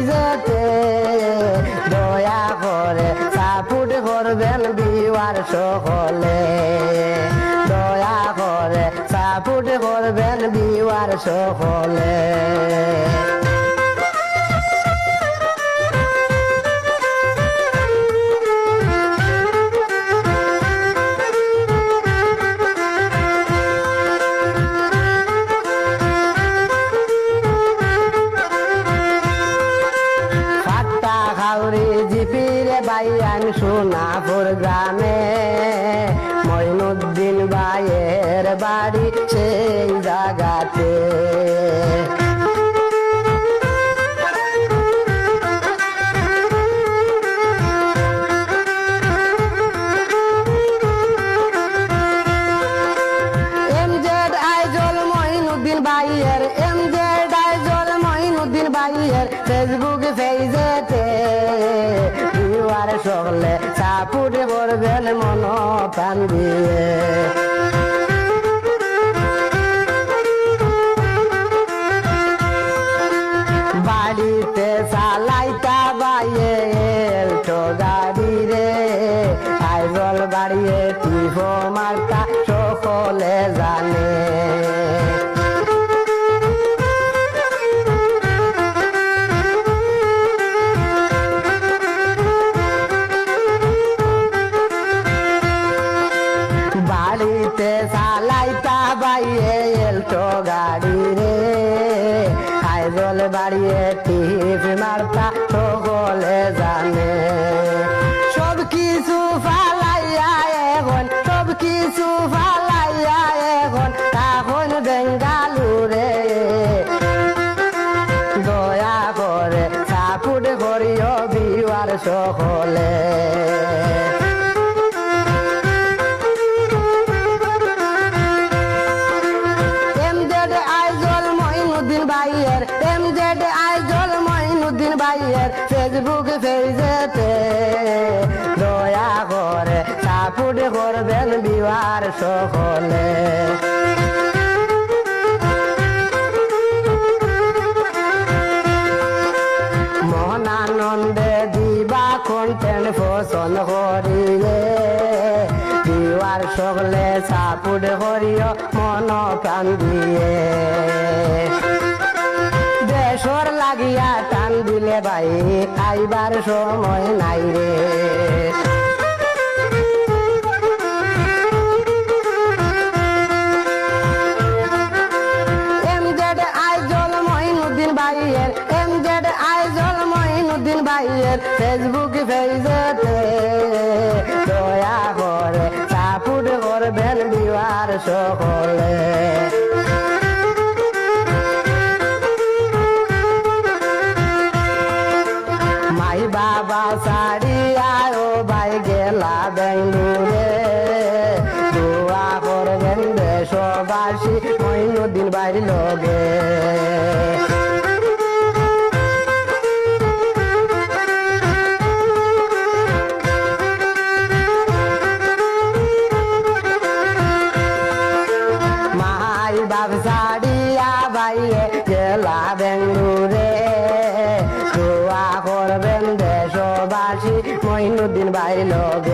ফেইজেতে দয়া করে সাপুট করবেন বিওয়ার সকলে। দয়া করে সাপুট করবেন বিওয়ার সকলে। মইনুদ্দিন বাইয়ের বাড়ি সেই জায়গাতে সকলে সাপুটে পড়বেন মন প্রাণ দিয়ে। বাইয়ে এলটো গাড়ি রে। আইজল বাড়িয়ে টিপ মারতা বলে জানে ফেসবুক পেজেতে দয়া করে সাপুট করবেন বিবাহ সকলে। মহানন্দে দিবা কন্টেন্ট পছন্দ করিলে দিওয়ার সকলে সাপুট করিও, মন প্রাণ দিয়ে। দেশর লাগিয়া দিলে ভাই খাইবার সময় নাই রে। ফেসবুক পেজেতে দয়া করে সাপুট করবেন বিবার সকলে। বেঙ্গুরে দোয়া করবেন দেশবাসী অন্য দিন বাইরে লগে log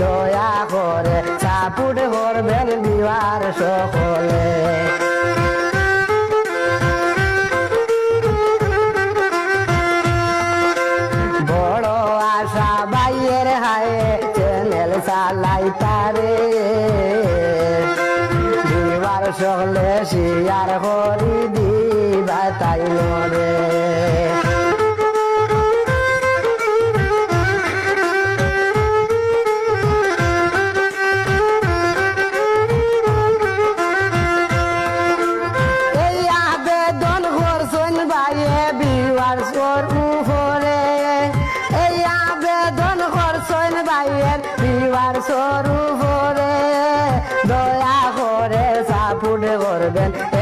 দয়া করে সাপুট করবেন বিবার সকলে। বড় বাইয়ের দিবার সকলে শিয়ার করি দিবা better than